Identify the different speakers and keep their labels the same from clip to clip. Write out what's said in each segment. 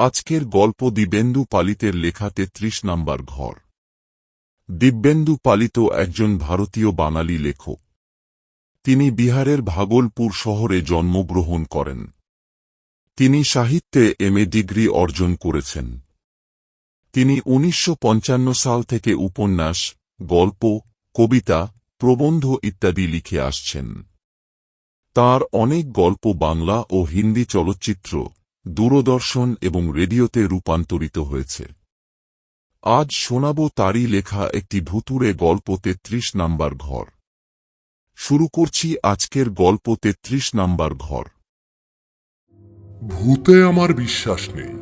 Speaker 1: আজকের গল্প দিব্যেন্দু পালিতের লেখা তেত্রিশ নাম্বার ঘর। দিব্যেন্দু পালিত একজন ভারতীয় বাঙালি লেখক। তিনি বিহারের ভাগলপুর শহরে জন্মগ্রহণ করেন। তিনি সাহিত্যে এমএ ডিগ্রি অর্জন করেছেন। তিনি উনিশশো পঞ্চান্ন সাল থেকে উপন্যাস, গল্প, কবিতা, প্রবন্ধ ইত্যাদি লিখে আসছেন। তার অনেক গল্প বাংলা ও হিন্দি চলচ্চিত্র দূরদর্শন এবং রেডিওতে রূপান্তরিত হয়েছে। আজ শোনাব তারই লেখা একটি ভুতুরে গল্প তেত্রিশ নাম্বার ঘর। শুরু করছি আজকের গল্প তেত্রিশ নাম্বার ঘর।
Speaker 2: ভূতে আমার বিশ্বাস নেই।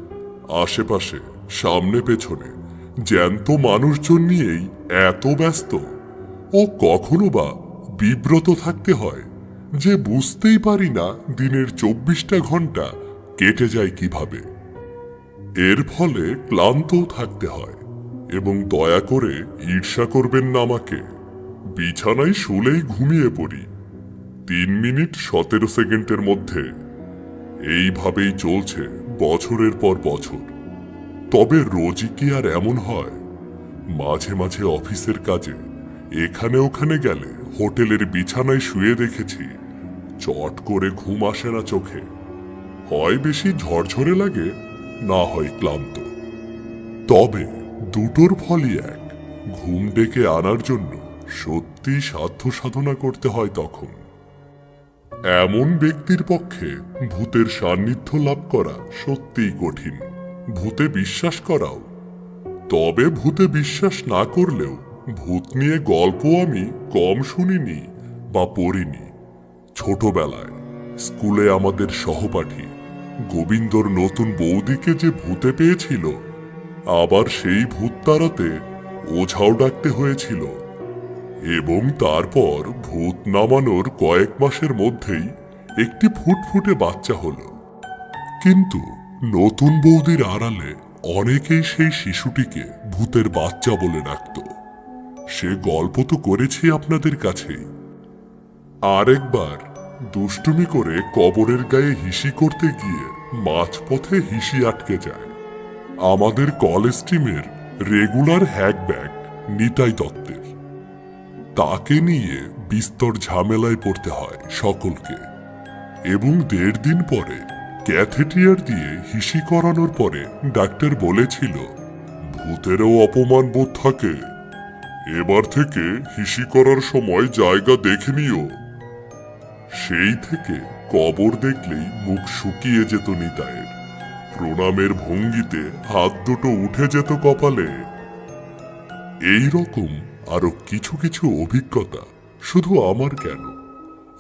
Speaker 2: আশেপাশে, সামনে পেছনে, জ্যান্ত মানুষজন নিয়েই এত ব্যস্ত। ও কখনো বা বিব্রত থাকতে হয় যে বুঝতেই পারি না দিনের চব্বিশটা ঘণ্টা কেটে যায় কীভাবে? এর ফলে ক্লান্তও থাকতে হয় এবং দয়া করে ঈর্ষা করবেন না আমাকে। বিছানায় শুলেই ঘুমিয়ে পড়ি। তিন মিনিট সতেরো সেকেন্ডের মধ্যে। এইভাবেই চলছে বছরের পর বছর। তবে রোজই কি আর এমন হয়? মাঝে মাঝে অফিসের কাজে, এখানে ওখানে গেলে হোটেলের বিছানায় শুয়ে দেখেছি, চট করে ঘুম আসে না চোখে। হয় বেশি ঝরঝরে লাগে, না হয় ক্লান্ত। তবে দুটোর ফলই এক, ঘুম ডেকে আনার জন্য সত্যি সাধ্য সাধনা করতে হয় তখন। এমন ব্যক্তির পক্ষে ভূতের সান্নিধ্য লাভ করা সত্যিই কঠিন। ভূতে বিশ্বাস করাও। তবে ভূতে বিশ্বাস না করলেও ভূত নিয়ে গল্প আমি কম শুনিনি বা পড়িনি। ছোটবেলায় স্কুলে আমাদের সহপাঠী গোবিন্দর নতুন বৌদিকে যে ভূতে পেয়েছিল, আবার সেই ভূত তাড়াতে ওঝাও ডাকতে হয়েছিল। এবং তারপর ভূত নামানোর কয়েক মাসের মধ্যেই একটি ফুটফুটে বাচ্চা হল। কিন্তু নতুন বৌদির আড়ালে অনেকেই সেই শিশুটিকে ভূতের বাচ্চা বলে ডাকত। সে গল্প তো করেছি আপনাদের কাছেই। আরেকবার দুষ্টুমি করে কবরের গায়ে হিসি করতে গিয়ে মাঝপথে হিসি আটকে যায়। আমাদের কলেজ টিমের রেগুলার হ্যাকব্যাক নিতাই দত্তের। তাকে নিয়ে বিস্তর ঝামেলায় পড়তে হয় সকলকে। এবং দেড় দিন পরে ক্যাথেটিয়ার দিয়ে হিসি করানোর পরে ডাক্তার বলেছিল, ভূতেরও অপমান বোধ থাকে। এবার থেকে হিসি করার সময় জায়গা দেখে নিও। সেই থেকে কবর দেখলেই মুখ শুকিয়ে যেত নিতায়ের প্রণামের ভঙ্গিতে হাত দুটো উঠে যেত কপালে। এই রকম আরও কিছু কিছু অভিজ্ঞতা শুধু আমার কেন?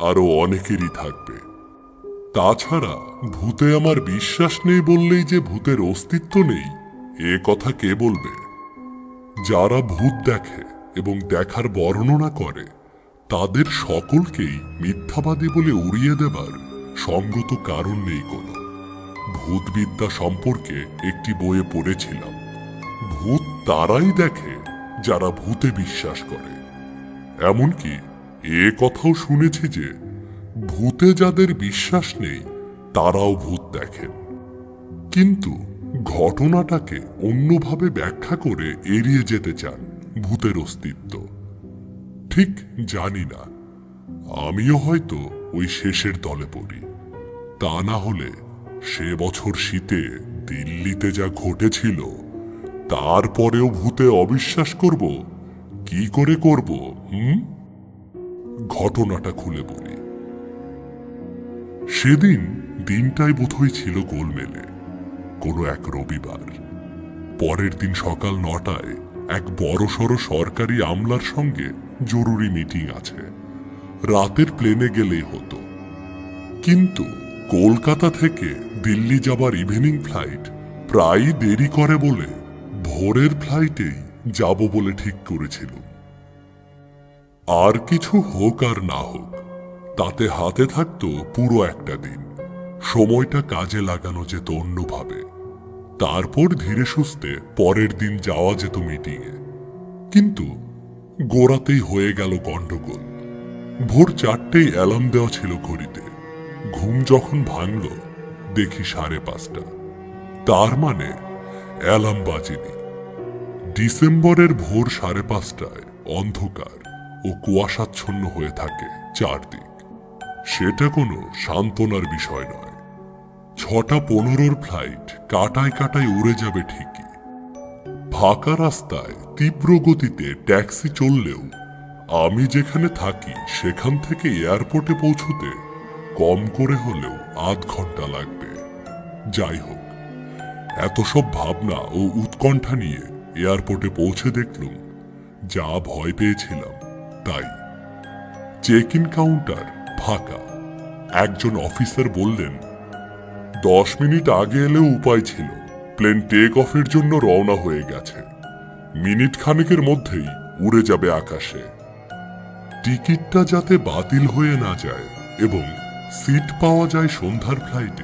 Speaker 2: আরও অনেকেরই থাকবে। তাছাড়া ভূতে আমার বিশ্বাস নেই বললেই যে ভূতের অস্তিত্ব নেই, এ কথা কে বলবে? যারা ভূত দেখে এবং দেখার বর্ণনা করে তাদের সকলকেই মিথ্যাবাদী বলে উড়িয়ে দেবার সঙ্গত কারণ নেই কোনো। ভূতবিদ্যা সম্পর্কে একটি বইয়ে পড়েছিলাম। ভূত তারাই দেখে যারা ভূতে বিশ্বাস করে। এমনকি এ কথাও শুনেছি যে ভূতে যাদের বিশ্বাস নেই, তারাও ভূত দেখেন। কিন্তু ঘটনাটাকে অন্যভাবে ব্যাখ্যা করে এড়িয়ে যেতে চান ভূতের অস্তিত্ব। ঠিক জানি না। আমিও হয়তো ওই শেষের দলে পড়ি। তা না হলে সে বছর শীতে দিল্লিতে যা ঘটেছিল, তারপরেও ভূতে অবিশ্বাস করব, কি করে করব, হুম? ঘটনাটা খুলে বলি। সেদিন দিনটাই বোধহয় ছিল গোলমেলে, কোনো এক রবিবার। পরের দিন সকাল নটায় এক বড়সড় সরকারি আমলার সঙ্গে জরুরি মিটিং আছে। রাতের প্লেনে গেলেই হতো। কিন্তু কলকাতা থেকে দিল্লি যাবার ইভিনিং ফ্লাইট প্রায়ই দেরি করে বলে ভোরের ফ্লাইটেই যাব বলে ঠিক করেছিল আর কিছু হোক আর না হোক, তাতে হাতে থাকতো পুরো একটা দিন। সময়টা কাজে লাগানো যেত অন্যভাবে। তারপর ধীরে সুস্থে পরের দিন যাওয়া যেত মিটিংয়ে। কিন্তু গোড়াতেই হয়ে গেল গন্ডগোল ভোর চারটেই অ্যালার্ম দেওয়া ছিল ঘড়িতে। ঘুম যখন ভাঙল, দেখি সাড়ে পাঁচটা। তার মানে অ্যালার্ম বাজেনি। ডিসেম্বরের ভোর সাড়ে পাঁচটায় অন্ধকার ও কুয়াশাচ্ছন্ন হয়ে থাকে চারদিক। সেটা কোনো সান্ত্বনার বিষয় নয়। ছটা পনেরোর ফ্লাইট কাটায় কাটায় উড়ে যাবে ঠিকই। ফাঁকা রাস্তায় তীব্র গতিতে ট্যাক্সি চললেও আমি যেখানে থাকি সেখান থেকে এয়ারপোর্টে পৌঁছতে কম করে হলেও আধ ঘণ্টা লাগবে। যাই হোক, এত সব ভাবনা ও উৎকণ্ঠা নিয়ে এয়ারপোর্টে পৌঁছে দেখলুম, যা ভয় পেয়েছিলাম, তাই। চেক ইন কাউন্টার ফাঁকা। একজন অফিসার বললেন দশ মিনিট আগে এলেও উপায় ছিল। প্লেন টেক অফের জন্য রওনা হয়ে গেছে। মিনিট খানেকের মধ্যেই উড়ে যাবে আকাশে। টিকিটটা যাতে বাতিল হয়ে না যায় এবং সিট পাওয়া যায় সন্ধ্যার ফ্লাইটে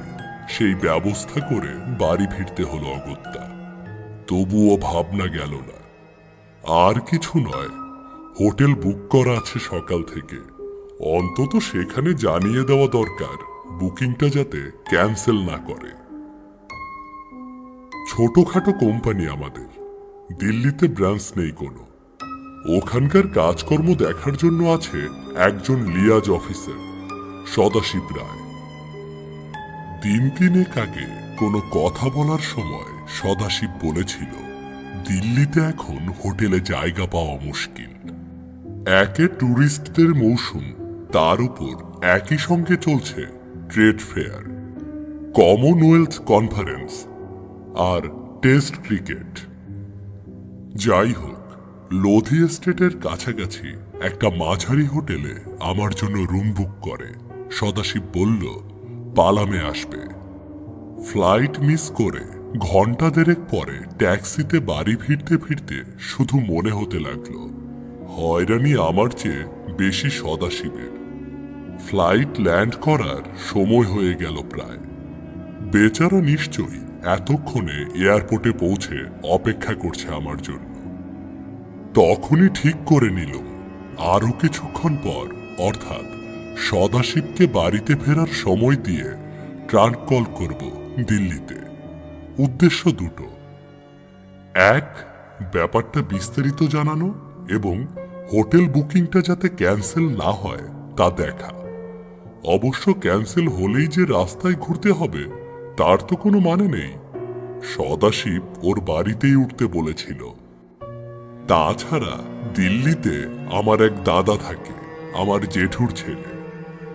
Speaker 2: সেই ব্যবস্থা করে বাড়ি ফিরতে হলো অগত্যা। তবুও ভাবনা গেল না। আর কিছু নয়, হোটেল বুক করা আছে সকাল থেকে। অন্তত সেখানে জানিয়ে দেওয়া দরকার। বুকিংটা যাতে ক্যান্সেল না করে। ছোটখাটো কোম্পানি আমাদের। দিল্লিতে ব্রাঞ্চ নেই কোনো। ওখানকার কাজকর্ম দেখার জন্য আছে একজন লিয়াজ অফিসার, সদাশিব রায়। দিন তিনেক আগে কোনো কথা বলার সময় সদাশিব বলেছিল, দিল্লিতে এখন হোটেলে জায়গা পাওয়া মুশকিল। একে ট্যুরিস্টদের মৌসুম তার উপর একই সঙ্গে চলছে ট্রেড ফেয়ার কমনওয়েলথ কনফারেন্স আর টেস্ট ক্রিকেট যাই হোক, লোধি এস্টেটের কাছাকাছি একটা মাঝারি হোটেলে আমার জন্য রুম বুক করে। সদাশিব বলল, পালামে আসবে। ফ্লাইট মিস করে ঘণ্টা দেড়েক পরে ট্যাক্সিতে বাড়ি ফিরতে ফিরতে শুধু মনে হতে লাগল, হয়রানি আমার চেয়ে বেশি সদাশিবের। ফ্লাইট ল্যান্ড করার সময় হয়ে গেল প্রায়। বেচারা নিশ্চয়ই এতক্ষণে এয়ারপোর্টে পৌঁছে অপেক্ষা করছে আমার জন্য। তখনই ঠিক করে নিল। আরও কিছুক্ষণ পর, অর্থাৎ সদাশিবকে বাড়িতে ফেরার সময় দিয়ে ট্রাঙ্ক কল করব দিল্লিতে। উদ্দেশ্য দুটো। এক, ব্যাপারটা বিস্তারিত জানানো এবং হোটেল বুকিংটা যাতে ক্যান্সেল না হয় তা দেখা। অবশ্য ক্যান্সেল হলেই যে রাস্তায় ঘুরতে হবে, তার তো কোনো মানে নেই। সদাশিব ওর বাড়িতেই উঠতে বলেছিল। তাছাড়া দিল্লিতে আমার এক দাদা থাকে, আমার জেঠুর ছেলে,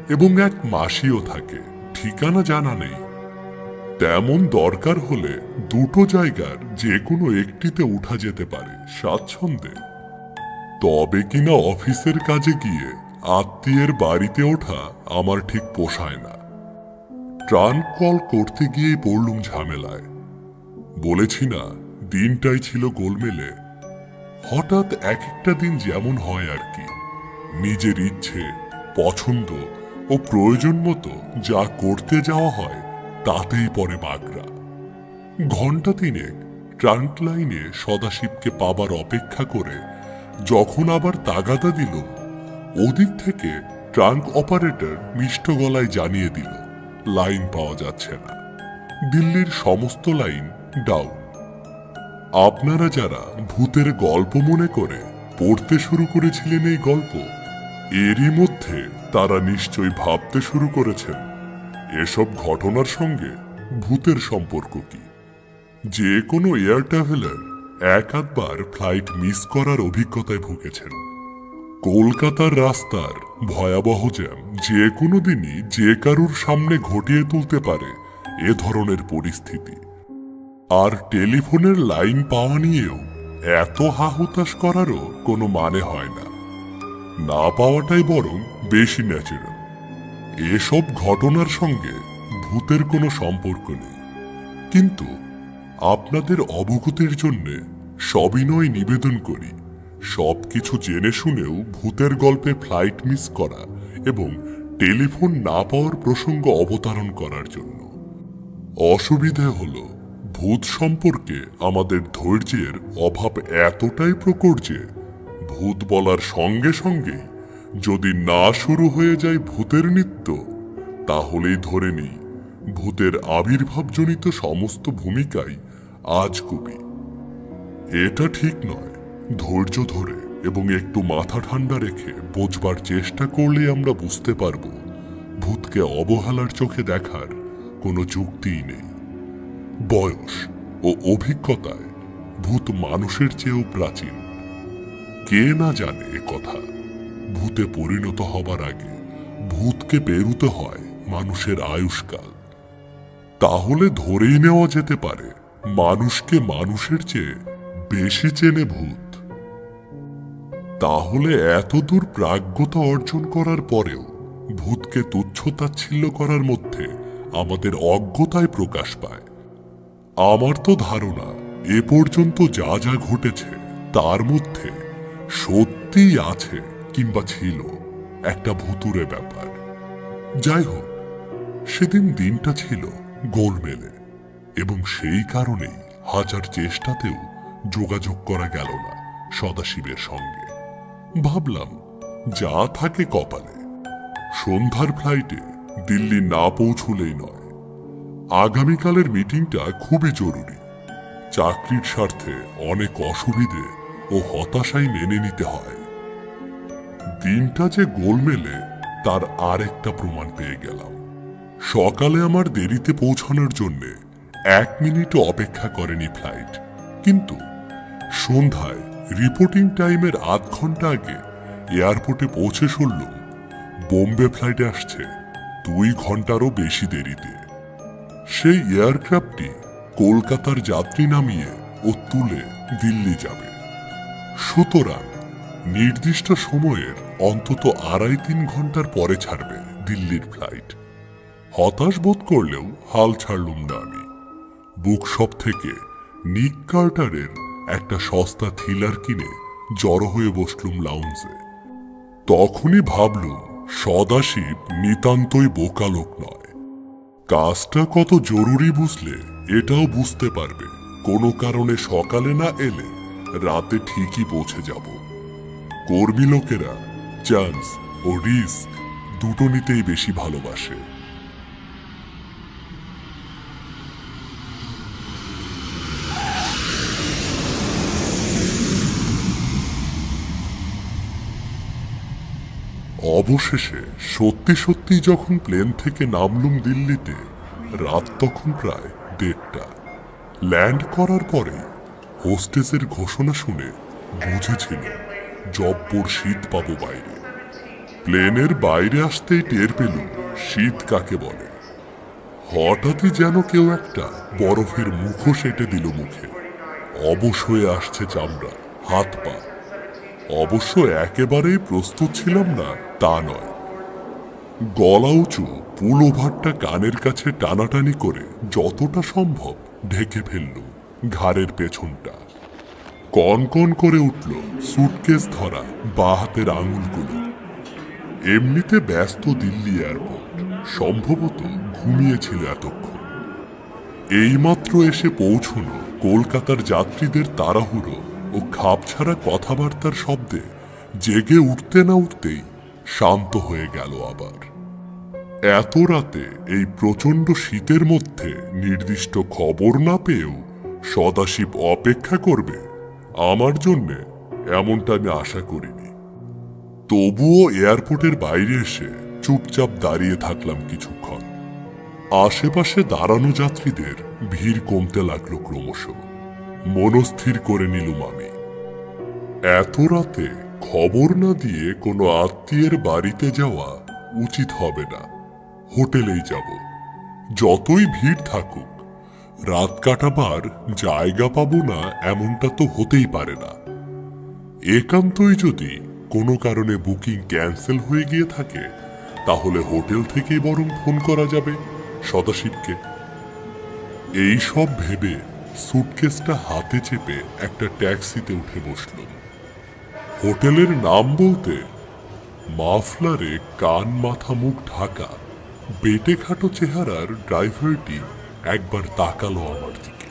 Speaker 2: এবং এক মাসিও থাকে, ঠিকানা জানা নেই। তেমন দরকার হলে দুটো জায়গার যে কোনো একটিতে উঠা যেতে পারে স্বাচ্ছন্দ্যে। তবে কিনা অফিসের কাজে গিয়ে আত্মীয়ের বাড়িতে ওঠা আমার ঠিক পোষায় না। ট্রান কল করতে গিয়েই পড়লুম ঝামেলায়। বলেছি না, দিনটাই ছিল গোলমেলে। হঠাৎ এক একটা দিন যেমন হয় আর কি। নিজের ইচ্ছে, পছন্দ ও প্রয়োজন মতো যা করতে যাওয়া হয়, তাতেই পরে বাগড়া। ঘণ্টা তিনেক ট্রাঙ্ক লাইনে সদাশিবকে পাবার অপেক্ষা করে যখন আবার তাগাদা দিল ওদিক থেকে ট্রাঙ্ক অপারেটর মিষ্ট গলায় জানিয়ে দিল, লাইন পাওয়া যাচ্ছে না। দিল্লির সমস্ত লাইন ডাউন। আপনারা যারা ভূতের গল্প মনে করে পড়তে শুরু করেছিলেন এই গল্প, এরই মধ্যে তারা নিশ্চয়ই ভাবতে শুরু করেছেন, এসব ঘটনার সঙ্গে ভূতের সম্পর্ক কি? যে কোনো এয়ার ট্রাভেলার এক আধবার ফ্লাইট মিস করার অভিজ্ঞতায় ভুগেছেন। কলকাতার রাস্তার ভয়াবহ জ্যাম যে কোনো দিনই যে কারুর সামনে ঘটিয়ে তুলতে পারে এ ধরনের পরিস্থিতি। আর টেলিফোনের লাইন পাওয়া নিয়েও এত হাহুতাশ করারও কোনো মানে হয় না। না পাওয়াটাই বরং বেশি ন্যাচারাল এসব ঘটনার সঙ্গে ভূতের কোনো সম্পর্ক নেই। কিন্তু আপনাদের অবগতির জন্য সবিনয় নিবেদন করি সবকিছু জেনে শুনেও ভূতের গল্পে ফ্লাইট মিস করা এবং টেলিফোন না পাওয়ার প্রসঙ্গ অবতারণ করার জন্য। অসুবিধে হলো, ভূত সম্পর্কে আমাদের ধৈর্যের অভাব এতটাই প্রকট যে ভূত বলার সঙ্গে সঙ্গে যদি না শুরু হয়ে যায় ভূতের নৃত্য, তাহলেই ধরে নিই ভূতের আবির্ভাবজনিত সমস্ত ভূমিকাই আজ কবি এটা ঠিক নয়। ধৈর্য ধরে এবং একটু মাথা ঠান্ডা রেখে বোঝবার চেষ্টা করলে আমরা বুঝতে পারব, ভূতকে অবহেলার চোখে দেখার কোনো যুক্তিই নেই। বয়স ও অভিজ্ঞতায় ভূত মানুষের চেয়েও প্রাচীন। কে না জানে এ কথা, ভূতে পরিণত হবার আগে ভূতকে পেরুতে হয় মানুষের আয়ুষ্কাল। তাহলে ধরেই নেওয়া যেতে পারে, মানুষকে মানুষের চেয়ে বেশি চেনে ভূত। তাহলে এতদূর প্রাজ্ঞতা অর্জন করার পরেও ভূতকে তুচ্ছতাচ্ছিল্য করার মধ্যে আমাদের অজ্ঞতায় প্রকাশ পায়। আমার তো ধারণা, এ পর্যন্ত যা যা ঘটেছে, তার মধ্যে সত্যিই আছে কিংবা ছিল একটা ভুতুরে ব্যাপার। যাই হোক, সেদিন দিনটা ছিল গোলমেলে এবং সেই কারণেই হাজার চেষ্টাতেও যোগাযোগ করা গেল না সদাশিবের সঙ্গে। ভাবলাম, যা থাকে কপালে। সন্ধ্যার ফ্লাইটে দিল্লি না পৌঁছলেই নয়। আগামীকালের মিটিংটা খুবই জরুরি। চাকরির স্বার্থে অনেক অসুবিধে ও হতাশাই মেনে নিতে হয়। দিনটা যে গোলমেলে, তার আরেকটা প্রমাণ পেয়ে গেলাম। সকালে আমার দেরিতে পৌঁছানোর জন্য এক মিনিটও অপেক্ষা করেনি ফ্লাইট কিন্তু সন্ধ্যায় রিপোর্টিং টাইমের আধ ঘণ্টা আগে এয়ারপোর্টে পৌঁছে শুনলুম, বোম্বে ফ্লাইটে আসছে, দুই ঘন্টারও বেশি দেরিতে। সেই এয়ারক্রাফটটি কলকাতার যাত্রী নামিয়ে ও তুলে দিল্লি যাবে। সুতরাং নির্দিষ্ট সময়ের অন্তত আড়াই তিন ঘণ্টার পরে ছাড়বে দিল্লির ফ্লাইট হতাশ বোধ করলেও হাল ছাড়লুম না আমি। বুকশপ থেকে নিক কার্টারের একটা সস্তা থ্রিলার কিনে জড়ো হয়ে বসলুম লাউঞ্জে তখনই ভাবলুম, সদাশিব নিতান্তই বোকা লোক নয়। কাজটা কত জরুরি বুঝলে, এটাও বুঝতে পারবে। কোনো কারণে সকালে না এলে রাতে ঠিকই পৌঁছে যাব। কর্মী লোকেরা চান্স ও রিস্ক দুটো নিতেই বেশি ভালোবাসে। অবশেষে সত্যি সত্যি যখন প্লেন থেকে নামলুম দিল্লিতে, রাত তখন প্রায় দেড়টা। ল্যান্ড করার পরে হোস্টেসের ঘোষণা শুনে বুঝেছিল জব্বর শীত পাবো বাইরে। প্লেনের বাইরে আসতেই টের পেলুম শীত কাকে বলে। হঠাৎই যেন কেউ একটা বরফের মুখোশ এঁটে দিল মুখে। অবশ হয়ে আসছে চামড়া, হাত পা। অবশ্য একেবারেই প্রস্তুত ছিলাম না, তা নয়। গলা উঁচু, পুল ওভারটা কানের কাছে টানাটানি করে যতটা সম্ভব ঢেকে ফেলল ঘাড়ের পেছনটা। কন কন করে উঠল সুটকেস ধরা বা হাতের আঙুলগুলো। এমনিতে ব্যস্ত দিল্লি এয়ারপোর্ট, সম্ভবত ঘুমিয়েছিল এতক্ষণ। এইমাত্র এসে পৌঁছনো কলকাতার যাত্রীদের তাড়াহুড়ো ও খাপছাড়া কথাবার্তার শব্দে জেগে উঠতে না উঠতেই শান্ত হয়ে গেল আবার। এত রাতে এই প্রচণ্ড শীতের মধ্যে নির্দিষ্ট খবর না পেয়েও সদাশিব অপেক্ষা করবে, আমার জন্যে এমনটা আমি আশা করিনি। তবুও এয়ারপোর্টের বাইরে এসে চুপচাপ দাঁড়িয়ে থাকলাম কিছুক্ষণ। আশেপাশে দাঁড়ানো যাত্রীদের ভিড় কমতে লাগল ক্রমশ। মনস্থির করে নিলুম আমি। এত রাতে খবর না দিয়ে কোনো আত্মীয়ের বাড়িতে যাওয়া উচিত হবে না। হোটেলেই যাব। যতই ভিড় থাকুক, রাত কাটাবার জায়গা পাবো না এমনটা তো হতেই পারে না। একান্তই যদি কোনো কারণে বুকিং ক্যান্সেল হয়ে গিয়ে থাকে, তাহলে হোটেল থেকেই বরং ফোন করা যাবে সদাশিবকে। এই সব ভেবে সুটকেসটা হাতে চেপে একটা ট্যাক্সিতে উঠে বসল। হোটেলের নাম বলতে মাফলারে কান মাথা মুখ ঢাকা, বেটে খাটো চেহারার ড্রাইভারটি একবার তাকালো আমার দিকে।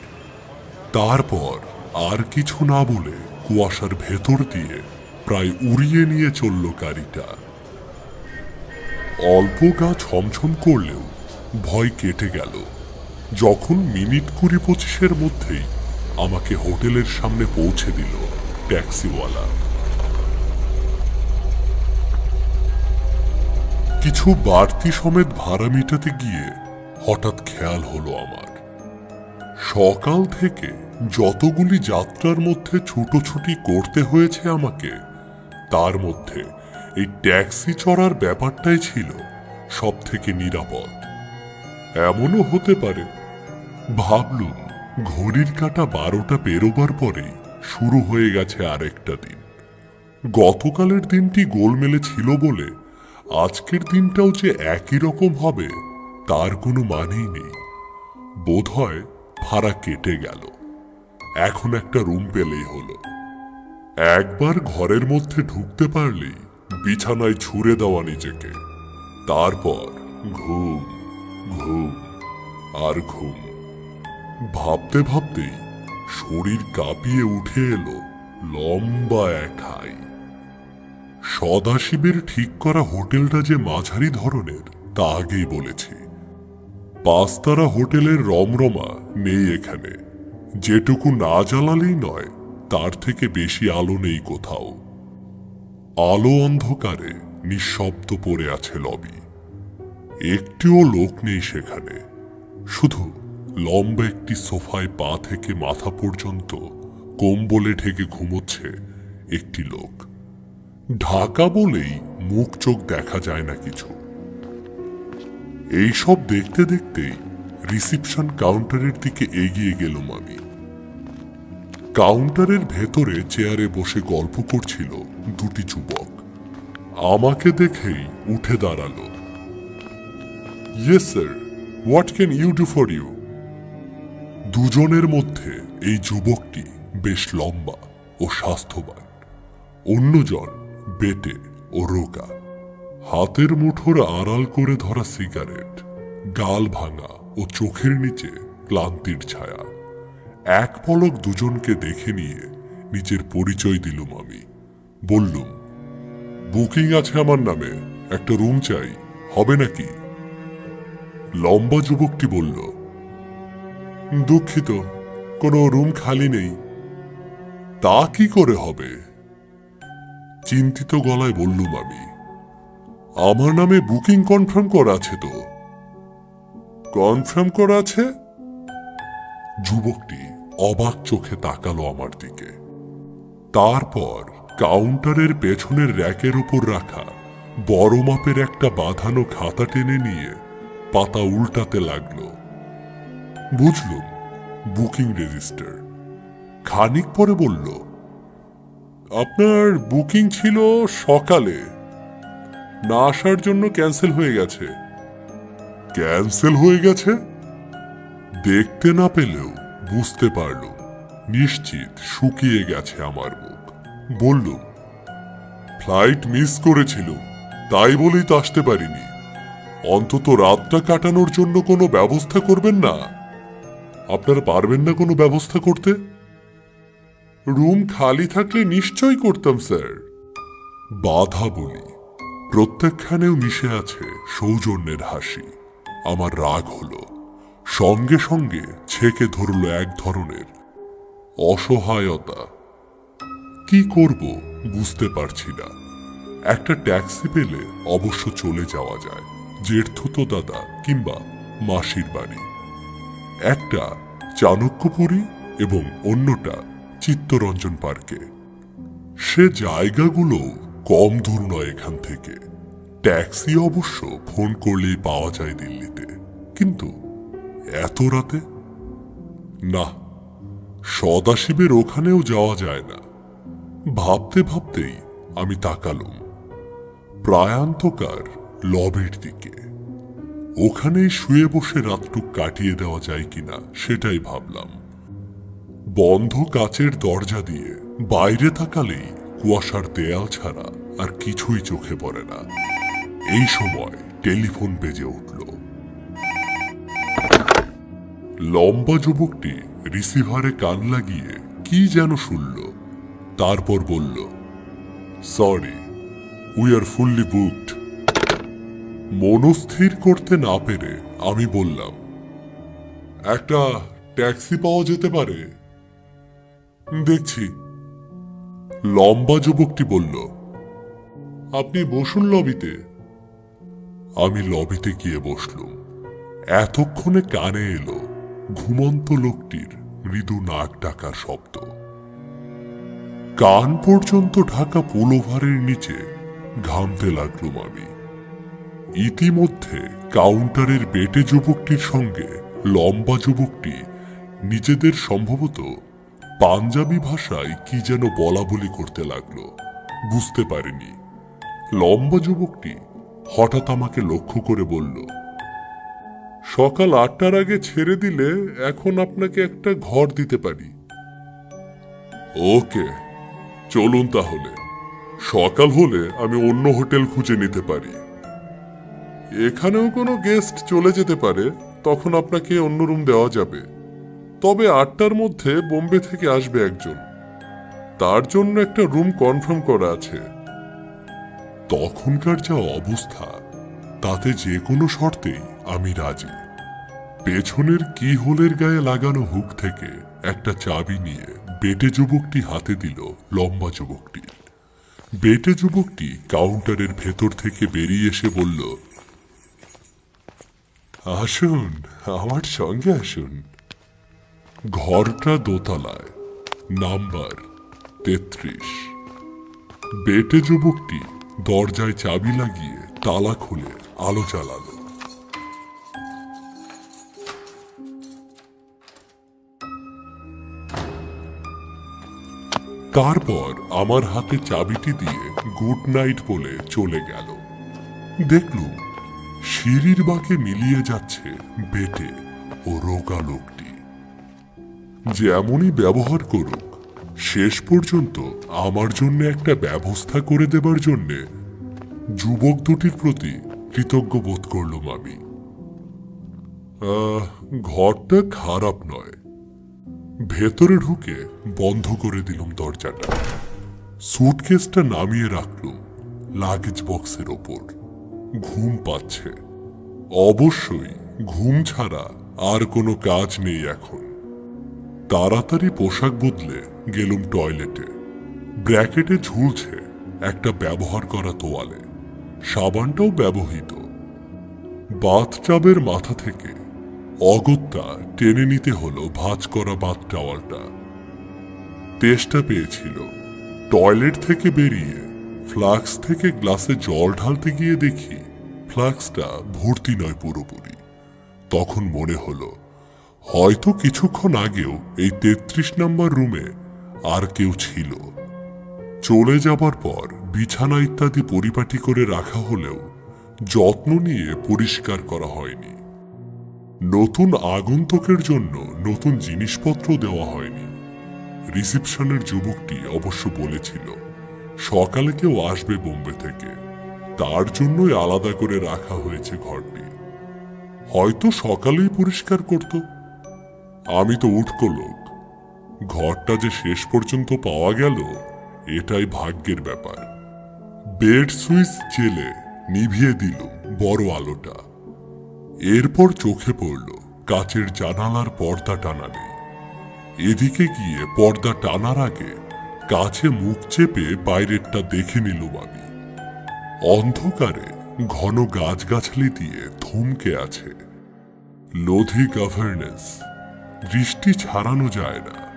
Speaker 2: তারপর আর কিছু না বলে কুয়াশার ভেতর দিয়ে প্রায় উড়িয়ে নিয়ে চলল গাড়িটা। অল্প গা ছমছম করলেও ভয় কেটে গেল। যখন মিনিট কুড়ি পঁচিশের মধ্যেই আমাকে হোটেলের সামনে পৌঁছে দিল ট্যাক্সিওয়ালা। কিছু বাড়তি সমেত ভাড়া মিটাতে গিয়ে হঠাৎ খেয়াল হলো আমার। সকাল থেকে যতগুলি যাত্রার মধ্যে ছুটোছুটি করতে হয়েছে আমাকে, তার মধ্যে এই ট্যাক্সি চড়ার ব্যাপারটাই ছিল সব থেকে নিরাপদ। এমনও হতে পারে ভাবলুম, ঘড়ির কাটা বারোটা পেরোবার পরেই শুরু হয়ে গেছে আরেকটা দিন। গতকালের দিনটি গোলমেলে ছিল বলে আজকের দিনটাও যে একই রকম হবে, তার কোনো মানেই নেই। বোধহয় ভাড়া কেটে গেল। এখন একটা রুম পেলেই হলো। একবার ঘরের মধ্যে ঢুকতে পারলেই বিছানায় ছুঁড়ে দেওয়া নিজেকে। তারপর ঘুম ঘুম আর ঘুম। ভাবতে ভাবতেই শরীর কাঁপিয়ে উঠে এলো লম্বা এক হাই। সদাশিবের ঠিক করা হোটেলটা যে মাঝারি ধরনের, তা আগেই বলেছি। পাঁচতারা হোটেলের রমরমা নেই এখানে। যেটুকু না জ্বালালেই নয়, তার থেকে বেশি আলো নেই কোথাও। আলো অন্ধকারে নিঃশব্দ পড়ে আছে লবি। একটিও লোক নেই সেখানে। শুধু লম্বা একটি সোফায় পা থেকে মাথা পর্যন্ত কম্বলে ঢেকে ঘুমোচ্ছে একটি লোক। ঢাকা বলেই মুখ চোখ দেখা যায় না কিছু। এইসব দেখতে দেখতেই রিসিপশন কাউন্টারের দিকে এগিয়ে গেলুম আমি। কাউন্টারের ভেতরে চেয়ারে বসে গল্প করছিল দুটি যুবক। আমাকে দেখেই উঠে দাঁড়াল। Yes sir what can you do for you দুজনের মধ্যে এই যুবকটি বেশ লম্বা ও স্বাস্থ্যবান। অন্যজন বেটে ও রোগা। হাতের মুঠোর আড়াল করে ধরা সিগারেট, গাল ভাঙা ও চোখের নিচে ক্লান্তির ছায়া। এক পলক দুজনকে দেখে নিয়ে নিজের পরিচয় দিলুম আমি। বললুম, বুকিং আছে আমার নামে, একটা রুম চাই, হবে নাকি? লম্বা যুবকটি বলল দুঃখিত, কোনো রুম খালি নেই। তা কি করে হবে? চিন্তিত গলায় বললুম আমি, আমার নামে বুকিং কনফার্ম করা আছে তো। কনফার্ম করা আছে? যুবকটি অবাক চোখে তাকালো আমার দিকে। তারপর কাউন্টারের পেছনের র্যাকের উপর রাখা বড় মাপের একটা বাঁধানো খাতা টেনে নিয়ে পাতা উল্টাতে লাগল। বুঝলুম, বুকিং রেজিস্টার। খানিক পরে বলল, আপনার বুকিং ছিল সকালে। না আসার জন্য ক্যান্সেল হয়ে গেছে। ক্যান্সেল হয়ে গেছে? দেখতে না পেলেও বুঝতে পারল। নিশ্চিত শুকিয়ে গেছে আমার মুখ। বলল ফ্লাইট মিস করেছিল, তাই বলেই তো আসতে পারিনি। অন্তত রাতটা কাটানোর জন্য কোনো ব্যবস্থা করবেন না? আপনারা পারবেন না কোনো ব্যবস্থা করতে? রুম খালি থাকলে নিশ্চয় করতাম, স্যার। বাধা বলি। প্রত্যেকখানেও মিশে আছে সৌজন্যের হাসি। আমার রাগ হলো। সঙ্গে সঙ্গে ছেকে ধরল এক ধরনের অসহায়তা। কি করব বুঝতে পারছি না। একটা ট্যাক্সি পেলে অবশ্য চলে যাওয়া যায়। জেঠথুতো দাদা কিংবা মাসির বাড়ি। একটা চাণক্যপুরী এবং অন্যটা চিত্তরঞ্জন পার্কে। সে জায়গাগুলো কম দূর নয় এখান থেকে। ট্যাক্সি অবশ্য ফোন করলেই পাওয়া যায় দিল্লিতে। কিন্তু এত রাতে? না, সদাশিবের ওখানেও যাওয়া যায় না। ভাবতে ভাবতেই আমি তাকালুম। প্রায়ান্তকার লবের দিকে। ওখানেই শুয়ে বসে রাতটুক কাটিয়ে দেওয়া যায় কিনা, সেটাই ভাবলাম। বন্ধ কাচের দরজা দিয়ে বাইরে তাকালেই কুয়াশার দেয়াল ছাড়া আর কিছুই চোখে পড়ে না। এই সময় টেলিফোন বেজে উঠল। লম্বা যুবকটি রিসিভারে কান লাগিয়ে কি যেন শুনল, তারপর বলল sorry we are fully booked মনস্থির করতে না পেরে আমি বললাম, একটা ট্যাক্সি পাওয়া যেতে পারে? দেখছি, লম্বা যুবকটি বলল, আপনি বসুন লবিতে। আমি লবিতে গিয়ে বসলুম। এতক্ষণে কানে এলো ঘুমন্ত লোকটির মৃদু নাক ডাকার শব্দ। কান পর্যন্ত ঢাকা পোলোভারের নিচে ঘামতে লাগলুম আমি। ইতিমধ্যে কাউন্টারের বেটে যুবকটির সঙ্গে লম্বা যুবকটি নিজেদের সম্ভবত পাঞ্জাবি ভাষায় কি যেন বলা বলি করতে লাগল। বুঝতে পারিনি। লম্বা যুবকটি হঠাৎ আমাকে লক্ষ্য করে বলল, সকাল আটটার আগে ছেড়ে দিলে এখন আপনাকে একটা ঘর দিতে পারি। ওকে, চলুন তাহলে। সকাল হলে আমি অন্য হোটেল খুঁজে নিতে পারি। এখানেও কোনো গেস্ট চলে যেতে পারে, তখন আপনাকে অন্য রুম দেওয়া যাবে। তবে আটটার মধ্যে বোম্বে থেকে আসবে একজন। তার জন্য একটা রুম কনফার্ম করা আছে। তখনকার যা অবস্থা, তাতে যে কোনো শর্তেই আমি রাজি। পেছনের কি হোলের গায়ে লাগানো হুক থেকে একটা চাবি নিয়ে বেটে যুবকটি হাতে দিল লম্বা যুবকটি। বেটে যুবকটি কাউন্টারের ভেতর থেকে বেরিয়ে এসে বলল আসুন, আমার সঙ্গে আসুন। ঘরটা দোতলায়, নাম্বার তেত্রিশ। বেটে যুবকটি দরজায় চাবি লাগিয়ে তালা খুলে আলো জ্বালালো। তারপর আমার হাতে চাবিটি দিয়ে গুড নাইট বলে চলে গেল। দেখলুম সিঁড়ির বাঁকে মিলিয়ে যাচ্ছে বেটে ও রোগা লোকটি। যেমনই ব্যবহার করুক, শেষ পর্যন্ত আমার জন্য একটা ব্যবস্থা করে দেবার জন্যে যুবক দুটির প্রতি কৃতজ্ঞ বোধ করলুম আমি। ঘরটা খারাপ নয়। ভেতরে ঢুকে বন্ধ করে দিলুম দরজাটা। সুটকেসটা নামিয়ে রাখলুম লাগেজ বক্সের ওপর। ঘুম পাচ্ছে। অবশ্যই, ঘুম ছাড়া আর কোনো কাজ নেই এখন। তাড়াতাড়ি পোশাক বদলে গেলুম টয়লেটে। ব্র্যাকেটে ঝুলছে একটা ব্যবহার করা তোয়ালে। সাবানটাও ব্যবহৃত। বাথটাবের মাথা থেকে অগত্যা টেনে নিতে হলো ভাঁজ করা বাথ টাওয়ালটা। তেষ্টা পেয়েছিল। টয়লেট থেকে বেরিয়ে ফ্লাক্স থেকে গ্লাসে জল ঢালতে গিয়ে দেখি ফ্লাক্সটা ভর্তি নয় পুরোপুরি। তখন মনে হলো, হয়তো কিছুক্ষণ আগেও এই তেত্রিশ নম্বর রুমে আর কেউ ছিল। চলে যাবার পর বিছানা ইত্যাদি পরিপাটি করে রাখা হলেও যত্ন নিয়ে পরিষ্কার করা হয়নি। নতুন আগন্তুকের জন্য নতুন জিনিসপত্র দেওয়া হয়নি। রিসিপশনের যুবকটি অবশ্য বলেছিল, সকালে কেউ আসবে বোম্বে থেকে। তার জন্যই আলাদা করে রাখা হয়েছে ঘরটি। হয়তো সকালেই পরিষ্কার করত। আমি তো উঠকো লোক। ঘরটা যে শেষ পর্যন্ত পাওয়া গেল, এটাই ভাগ্যের ব্যাপার। বেড সুইচ জেলে নিভিয়ে দিল বড় আলোটা। এরপর চোখে পড়ল কাচের জানালার পর্দা টানা নেই এদিকে গিয়ে পর্দা টানার আগে কাছে মুখ চেপে বাইরেরটা দেখে নিলুম আমি। অন্ধকারে ঘন গাছগাছালি দিয়ে থমকে আছে। লোধি গভর্নেন্স দৃষ্টি ছাড়ানো যায় না।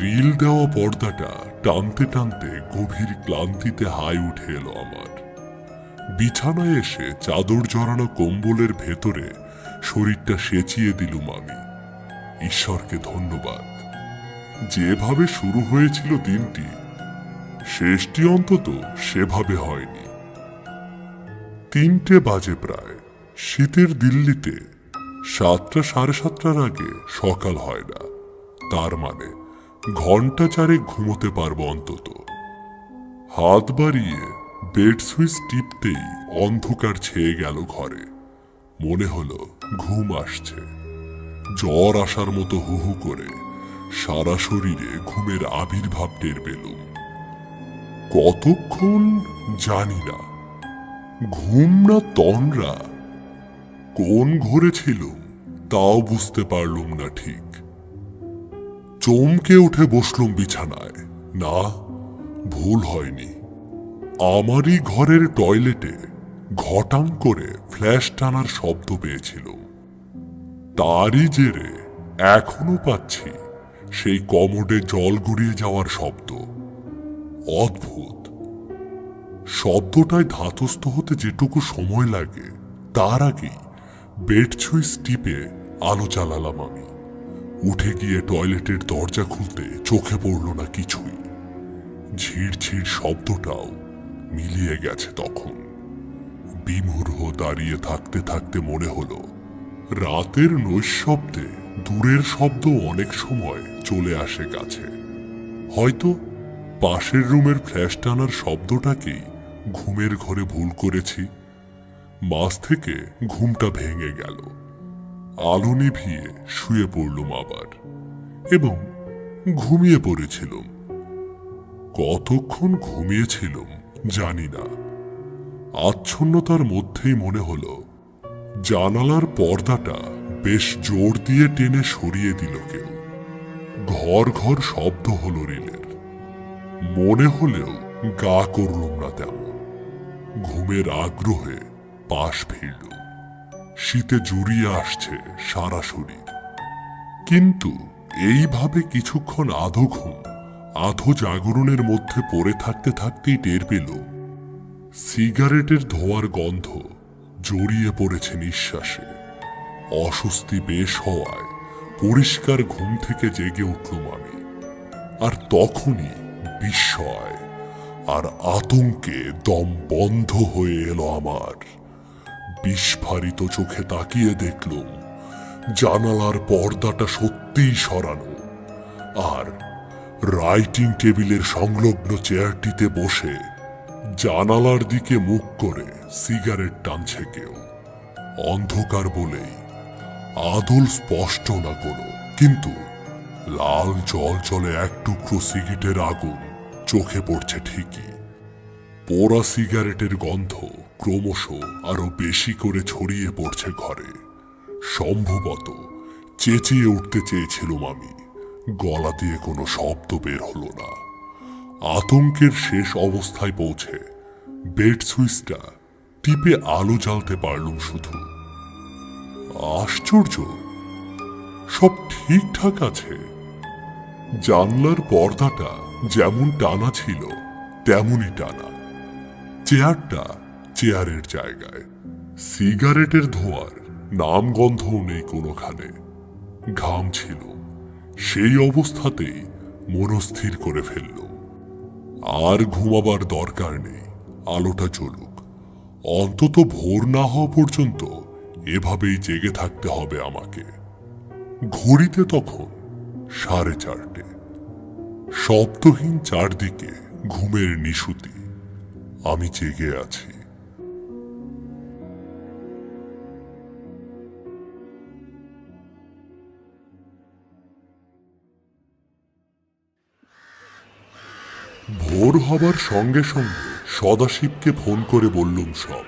Speaker 2: রিল দেওয়া পর্দাটা টানতে টানতে গভীর ক্লান্তিতে হাই উঠে এলো আমার। বিছানায় এসে চাদর জড়ানো কম্বলের ভেতরে শরীরটা সেচিয়ে দিলুম আমি। ঈশ্বরকে ধন্যবাদ। যেভাবে শুরু হয়েছিল দিনটি, শেষটি অন্তত সেভাবে হয়নি। তিনটে বাজে প্রায়। শীতের দিল্লিতে সাতটা সাড়ে সাতটার আগে সকাল হয় না। তার মানে ঘণ্টা চারেক ঘুমোতে পারব অন্তত। হাত বাড়িয়ে বেড সুইচ টিপতেই অন্ধকার ছেয়ে গেল ঘরে। মনে হলো ঘুম আসছে। জ্বর আসার মতো হু হু করে সারা শরীরে ঘুমের আবির্ভাব টের পেলুম। কতক্ষণ জানি না ঘুম না তন্দ্রা? কোন ঘরে ছিল তাও বুঝতে পারলুম না ঠিক। চমকে উঠে বসলুম বিছানায়। না, ভুল হয়নি। আমারই ঘরের টয়লেটে ঘটাং করে ফ্ল্যাশ টানার শব্দ পেয়েছিল তারই জেরে এখনও পাচ্ছি সেই কমোডে জল গড়িয়ে যাওয়ার শব্দ। অদ্ভুত। শব্দটায় ধাতস্থ হতে যেটুকু সময় লাগে, তার আগেই বেড সুইচ টিপে আলো জ্বালালাম আমি। উঠে গিয়ে টয়লেটের দরজা খুলতে চোখে পড়ল না কিছুই। ঝিরঝির শব্দটাও মিলিয়ে গেছে তখন। বিমূঢ় দাঁড়িয়ে থাকতে থাকতে মনে হলো, রাতের নৈশব্দে দূরের শব্দ অনেক সময় চলে আসে কাছে হয়তো পাশের রুমের ফ্ল্যাশ টানার শব্দটাকেই ঘুমের ঘরে ভুল করেছি। মাছ থেকে ঘুমটা ভেঙে গেল। আলো নিভিয়ে শুয়ে পড়লুম আবার এবং ঘুমিয়ে পড়েছিলাম। কতক্ষণ ঘুমিয়েছিলাম জানি না। আচ্ছন্নতার মধ্যেই মনে হলো, জানালার পর্দাটা বেশ জোর দিয়ে টেনে সরিয়ে দিল কেউ। ঘর ঘর শব্দ হলো রিলের। মনে হলেও গা করলুম না তেমন। ঘুমের আগ্রহে পাশ ফিরল। শীতে জুড়িয়ে আসছে সারা শরীর। কিন্তু এইভাবে কিছুক্ষণ আধো ঘুম, আধো জাগরণের মধ্যে পড়ে থাকতে থাকতেই টের পেল, সিগারেটের ধোয়ার গন্ধ জড়িয়ে পড়েছে নিঃশ্বাসে। অস্বস্তি বেশ হওয়ায় পরিষ্কার ঘুম থেকে জেগে উঠলুম আমি। আর তখনই বিস্ময় আর আতঙ্কে দম বন্ধ হয়ে এলো আমার। বিস্ফারিত চোখে তাকিয়ে দেখলুম জানালার পর্দাটা সত্যিই সরানো। আর রাইটিং টেবিলের সংলগ্ন চেয়ারটিতে বসে জানালার দিকে মুখ করে সিগারেট টানছে কেউ। অন্ধকার বলেই আদল স্পষ্ট না কোনো, কিন্তু লাল জল জলে এক টুকরো সিগারেটের আগুন চোখে পড়ছে ঠিকই। পোড়া সিগারেটের গন্ধ ক্রমশ আরও বেশি করে ছড়িয়ে পড়ছে ঘরে। সম্ভবত চেঁচিয়ে উঠতে চেয়েছিলাম আমি। গলা দিয়ে কোনো শব্দ বের হলো না। আতঙ্কের শেষ অবস্থায় পৌঁছে বেড সুইচটা টিপে আলো জ্বালতে পারলুম শুধু। আশ্চর্য! সব ঠিকঠাক আছে। জানলার পর্দাটা যেমন টানা ছিল, তেমনই টানা। চেয়ারটা চেয়ারের জায়গায়। সিগারেটের ধোয়ার নাম গন্ধও নেই কোনোখানে। ঘাম ছিল। সেই অবস্থাতেই মনস্থির করে ফেলল। আর ঘুমাবার দরকার নেই, আলোটা চলুক। অন্তত ভোর না হওয়া পর্যন্ত এভাবেই জেগে থাকতে হবে আমাকে। ঘড়িতে তখন সাড়ে চারটে। শব্দহীন চারদিকে ঘুমের নিশুতি। আমি জেগে আছি। ভোর হবার সঙ্গে সঙ্গে সদাশিবকে ফোন করে বললুম সব।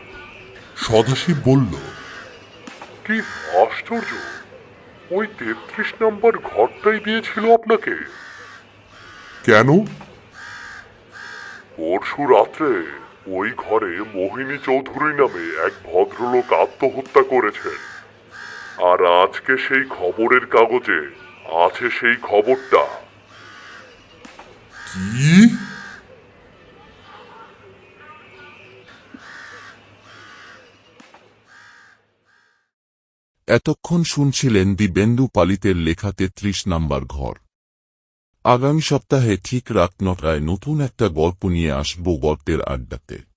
Speaker 2: সদাশিব বলল, কি আশ্চর্য! ওই তেত্রিশ নম্বর ঘরটাই দিয়েছিল আপনাকে? কেন? পরশু রাত্রে ওই ঘরে মোহিনী চৌধুরী নামে এক ভদ্রলোক আত্মহত্যা করেছেন। আর আজকে সেই খবরের কাগজে আছে সেই খবরটা। কি?
Speaker 1: এতক্ষণ শুনছিলেন দিবেন্দু পালিতের লেখা তেত্রিশ নাম্বার ঘর। আগামী সপ্তাহে ঠিক রাত নটায় নতুন একটা গল্প নিয়ে আসব গল্পের আড্ডাতে।